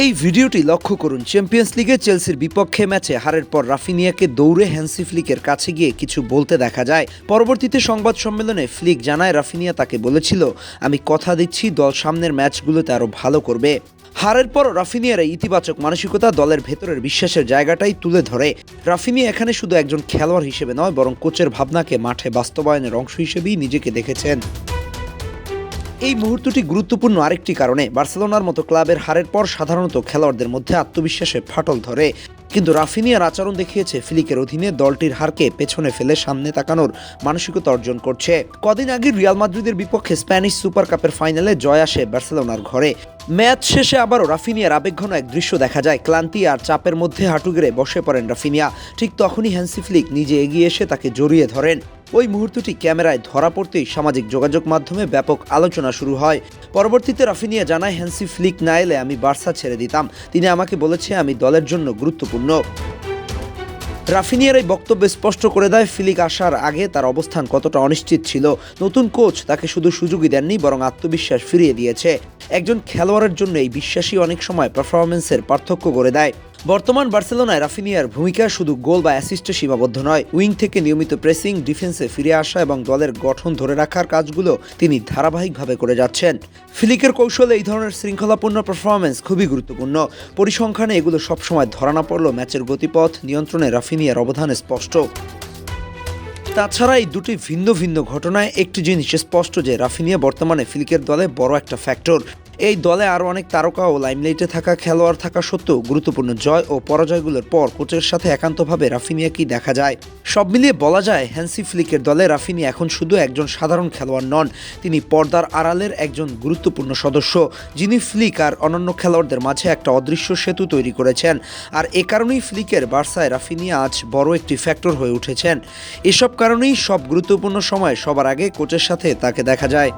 এই ভিডিওটি লক্ষ্য করুন চ্যাম্পিয়ন্স লিগে চেলসির বিপক্ষে ম্যাচে হারের পর রাফিনিয়াকে দৌড়ে হ্যান্সি ফ্লিকের কাছে গিয়ে কিছু বলতে দেখা যায়। পরবর্তীতে সংবাদ সম্মেলনে ফ্লিক জানায়, রাফিনিয়া তাকে বলেছিল, আমি কথা দিচ্ছি, দল সামনের ম্যাচগুলোতে আরও ভালো করবে। হারের পর রাফিনিয়ার ইতিবাচক মানসিকতা দলের ভেতরের বিশ্বাসের জায়গাটাই তুলে ধরে। রাফিনিয়া এখানে শুধু একজন খেলোয়াড় হিসেবে নয়, বরং কোচের ভাবনাকে মাঠে বাস্তবায়নের অংশ হিসেবেই নিজেকে দেখেছেন। এই মুহূর্তটি গুরুত্বপূর্ণ আরেকটি কারণে বার্সেলোনার মতো ক্লাবের হারের পর সাধারণত খেলোয়াড়দের মধ্যে আত্মবিশ্বাসে ফাটল ধরে। কিন্তু রাফিনিয়ার আচরণ দেখিয়েছে ফিলিকের অধীনে দলটির হারকে পেছনে ফেলে সামনে তাকানোর মানসিকতা অর্জন করছে। কদিন আগে রিয়াল মাদ্রিদের বিপক্ষে স্প্যানিশ সুপার কাপের ফাইনালে জয় আসে বার্সেলোনার ঘরে। ম্যাচ শেষে আবারও রাফিনিয়ার আবেগঘন এক দৃশ্য দেখা যায়। ক্লান্তি আর চাপের মধ্যে হাঁটু গেড়ে বসে পড়েন রাফিনিয়া। ঠিক তখনই হ্যান্সি ফ্লিক নিজে এগিয়ে এসে তাকে জড়িয়ে ধরেন। ওই মুহূর্তটি ক্যামেরায় ধরা পড়তেই সামাজিক যোগাযোগ মাধ্যমে ব্যাপক আলোচনা শুরু হয়। পরবর্তীতে রাফিনিয়া জানায়, হ্যান্সি ফ্লিক না এলে আমি বার্সা ছেড়ে দিতাম। তিনি আমাকে বলেছে, আমি দলের জন্য গুরুত্বপূর্ণ। রাফিনিয়ার এই বক্তব্য স্পষ্ট করে দেয়, ফিলিক আসার আগে তার অবস্থান কতটা অনিশ্চিত ছিল। নতুন কোচ তাকে শুধু সুযোগই দেননি, বরং আত্মবিশ্বাস ফিরিয়ে দিয়েছে। একজন খেলোয়াড়ের জন্য এই বিশ্বাসই অনেক সময় পারফরমেন্সের পার্থক্য করে দেয়। বর্তমান বার্সেলোনায় রাফিনিয়ার ভূমিকা শুধু গোল বা অ্যাসিস্টে সীমাবদ্ধ নয়, উইং থেকে নিয়মিত প্রেসিং ডিফেন্সে ফিরে আসা এবং দলের গঠন ধরে রাখার কাজগুলো তিনি ধারাবাহিকভাবে করে যাচ্ছেন। ফিলিকের কৌশলে এই ধরনের শৃঙ্খলাপূর্ণ পারফরমেন্স খুবই গুরুত্বপূর্ণ। পরিসংখ্যানে এগুলো সবসময় ধরা না পড়লেও ম্যাচের গতিপথ, নিয়ন্ত্রণে রাফিনিয়ার অবদান স্পষ্ট। তাছাড়া এই দুটি ভিন্ন ভিন্ন ঘটনায় একটি জিনিস স্পষ্ট যে, রাফিনিয়া বর্তমানে ফিলিকের দলে বড় একটা ফ্যাক্টর এই দলে আরও অনেক তারকা ও লাইমলাইটে থাকা খেলোয়াড় থাকা সত্ত্বেও গুরুত্বপূর্ণ জয় ও পরাজয়গুলোর পর কোচের সাথে একান্তভাবে রাফিনিয়াকেই দেখা যায়। সব মিলিয়ে বলা যায়, হ্যান্সি ফ্লিকের দলে রাফিনি এখন শুধু একজন সাধারণ খেলোয়াড় নন, তিনি পর্দার আড়ালের একজন গুরুত্বপূর্ণ সদস্য, যিনি ফ্লিক আর অন্যান্য খেলোয়াড়দের মাঝে একটা অদৃশ্য সেতু তৈরি করেছেন। আর এ কারণেই ফ্লিকের বার্সায় রাফিনিয়া আজ বড় একটি ফ্যাক্টর হয়ে উঠেছেন। এসব কারণেই সব গুরুত্বপূর্ণ সময় সবার আগে কোচের সাথে তাকে দেখা যায়।